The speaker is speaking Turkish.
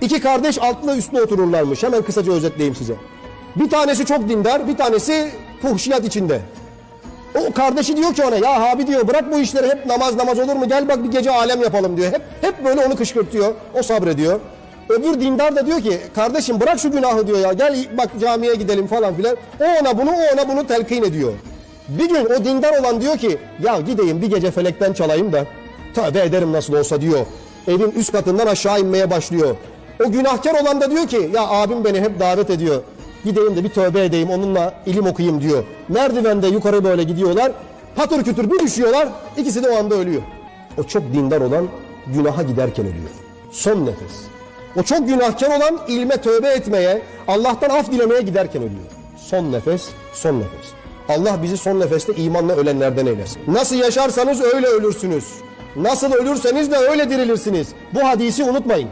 İki kardeş altlı üstlü otururlarmış. Hemen kısaca özetleyeyim size. Bir tanesi çok dindar, bir tanesi fuhşiyat içinde. O kardeşi diyor ki ona ya abi diyor bırak bu işleri hep namaz namaz olur mu gel bak bir gece alem yapalım diyor. Hep hep böyle onu kışkırtıyor. O sabrediyor. Öbür dindar da diyor ki kardeşim bırak şu günahı diyor ya gel bak camiye gidelim falan filan. O ona bunu o ona bunu telkin ediyor. Bir gün o dindar olan diyor ki ya gideyim bir gece felekten çalayım da tövbe ederim nasıl olsa diyor. Evin üst katından aşağı inmeye başlıyor. O günahkar olan da diyor ki ya abim beni hep davet ediyor. Gideyim de bir tövbe edeyim onunla ilim okuyayım diyor. Merdivende yukarı böyle gidiyorlar. Patır kütür bir düşüyorlar. İkisi de o anda ölüyor. O çok dindar olan günaha giderken ölüyor. Son nefes. O çok günahkar olan ilme tövbe etmeye, Allah'tan af dilemeye giderken ölüyor. Son nefes, son nefes. Allah bizi son nefeste imanla ölenlerden eylesin. Nasıl yaşarsanız öyle ölürsünüz. Nasıl ölürseniz de öyle dirilirsiniz. Bu hadisi unutmayın.